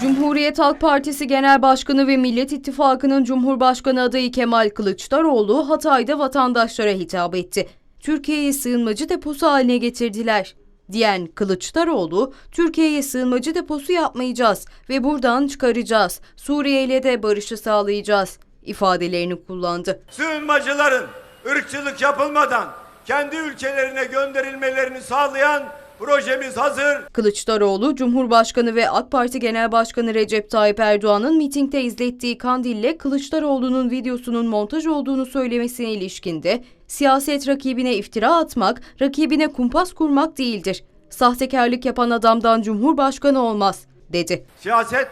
Cumhuriyet Halk Partisi Genel Başkanı ve Millet İttifakı'nın Cumhurbaşkanı adayı Kemal Kılıçdaroğlu Hatay'da vatandaşlara hitap etti. Türkiye'yi sığınmacı deposu haline getirdiler diyen Kılıçdaroğlu, Türkiye'ye sığınmacı deposu yapmayacağız ve buradan çıkaracağız. Suriye ile de barışı sağlayacağız ifadelerini kullandı. sığınmacıların ırkçılık yapılmadan kendi ülkelerine gönderilmelerini sağlayan projemiz hazır. Kılıçdaroğlu, Cumhurbaşkanı ve AK Parti Genel Başkanı Recep Tayyip Erdoğan'ın mitingde izlettiği kandille Kılıçdaroğlu'nun videosunun montaj olduğunu söylemesine ilişkinde siyaset rakibine iftira atmak, rakibine kumpas kurmak değildir. Sahtekarlık yapan adamdan Cumhurbaşkanı olmaz, dedi. Siyaset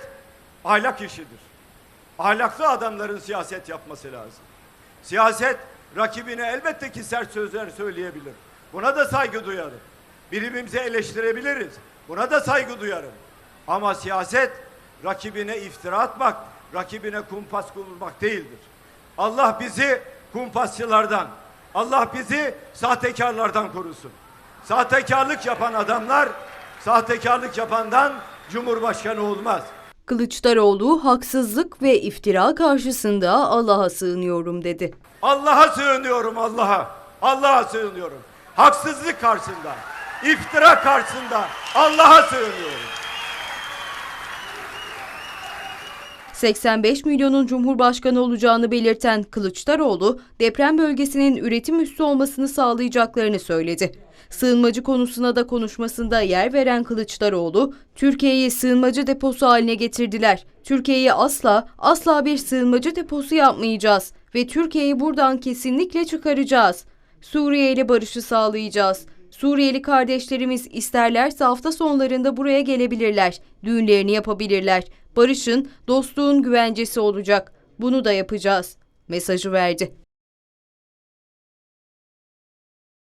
ahlak işidir. Ahlaklı adamların siyaset yapması lazım. Siyaset rakibine elbette ki sert sözler söyleyebilir. Buna da saygı duyarım. Birbirimizi eleştirebiliriz. Buna da saygı duyarım. Ama siyaset rakibine iftira atmak, rakibine kumpas kurmak değildir. Allah bizi kumpasçılardan, Allah bizi sahtekarlardan korusun. Sahtekarlık yapan adamlar, sahtekarlık yapandan Cumhurbaşkanı olmaz. Kılıçdaroğlu, haksızlık ve iftira karşısında Allah'a sığınıyorum dedi. Allah'a sığınıyorum Allah'a. Allah'a sığınıyorum. Haksızlık karşısında, iftira karşısında Allah'a sığınıyorum. 85 milyonun Cumhurbaşkanı olacağını belirten Kılıçdaroğlu, deprem bölgesinin üretim üssü olmasını sağlayacaklarını söyledi. Sığınmacı konusuna da konuşmasında yer veren Kılıçdaroğlu, Türkiye'yi sığınmacı deposu haline getirdiler. Türkiye'yi asla, asla bir sığınmacı deposu yapmayacağız ve Türkiye'yi buradan kesinlikle çıkaracağız. Suriye ile barışı sağlayacağız. Suriyeli kardeşlerimiz isterlerse hafta sonlarında buraya gelebilirler. Düğünlerini yapabilirler. Barışın, dostluğun güvencesi olacak. Bunu da yapacağız. Mesajı verdi.